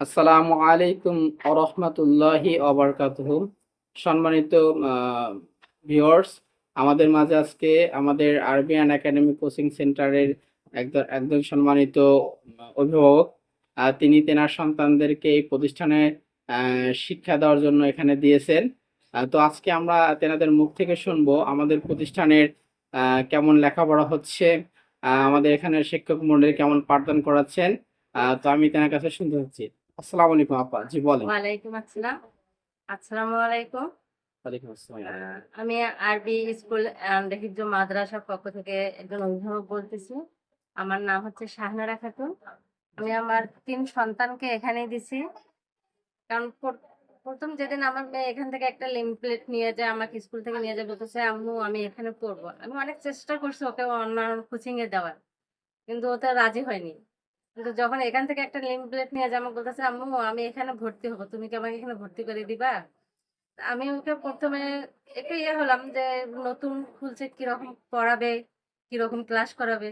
আসসালামু আলাইকুম আরহামতুল্লাহি অবরকাতুহু সম্মানিত ভিওর্স আমাদের মাঝে আজকে আমাদের আরবিয়ান একাডেমি কোচিং সেন্টারের একজন একজন সম্মানিত অভিভাবক তিনি তেনার সন্তানদেরকে এই প্রতিষ্ঠানে শিক্ষা দেওয়ার জন্য এখানে দিয়েছেন। তো আজকে আমরা তেনাদের মুখ থেকে শুনব আমাদের প্রতিষ্ঠানের কেমন লেখাপড়া হচ্ছে আমাদের এখানে শিক্ষক মন্ডলী কেমন পাঠদান করাচ্ছেন। তো আমি তেনার কাছে শুনতে চাচ্ছি। আসসালামু আলাইকুম আপা। জি বলেন। ওয়ালাইকুম আসসালাম। আসসালামু আলাইকুম। ওয়ালাইকুম আসসালাম। আহ, আমি আরবি স্কুল হিজু মাদ্রাসার পক্ষ থেকে একজন অভিভাবক বলতেছি। আমার নাম হচ্ছে শাহনারা খাতুন। আমি আমার তিন সন্তানকে এখানেই দিছি। কারণ প্রথম যেদিন আমার মেয়ে এখান থেকে একটা লিমপ্লেট নিয়ে যায় আমাকে স্কুল থেকে নিয়ে যায় বলতেছে আম্মু আমি এখানে পড়ব। আমি অনেক চেষ্টা করছি ওকে অন্য কোচিং এ দেওয়ার। কিন্তু ও তো রাজি হয়নি। কিন্তু যখন এখান থেকে একটা লিম লিমপ্লেট নিয়ে আমাকে বলতেছে, আম্মু, আমি এখানে ভর্তি হব, তুমি কি আমাকে এখানে ভর্তি করে দিবা? আমি ওকে প্রথমে একটু ইয়ে হলাম যে, নতুন খুলছে, কীরকম পড়াবে, কীরকম ক্লাস করাবে?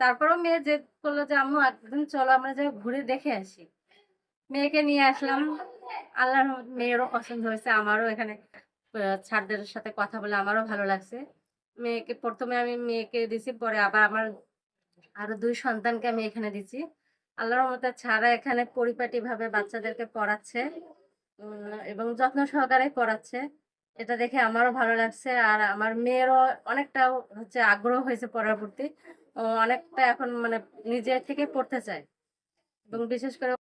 তারপরেও মেয়ে জেদ করল যে, আম্মু, একদিন চলো, আমরা যাই ঘুরে দেখে আসি। মেয়েকে নিয়ে আসলাম। আল্লাহর মেয়েরও পছন্দ হয়েছে, আমারও এখানে ছাড়দের সাথে কথা বলে আমারও ভালো লাগছে। মেয়েকে, প্রথমে আমি মেয়েকে দিছি পরে আবার আমার আরও দুই সন্তানকে আমি এখানে দিছি। আল্লাহর রহমতে ছাড়া এখানে পরিপাটি ভাবে বাচ্চাদেরকে পড়াচ্ছে এবং যত্ন সহকারে পড়াচ্ছে। এটা দেখে আমারও ভালো লাগছে আর আমার মেয়েরও অনেকটা হচ্ছে আগ্রহ হয়েছে পড়ার প্রতি। অনেকটা এখন মানে নিজের থেকে পড়তে চায়। এবং বিশেষ করে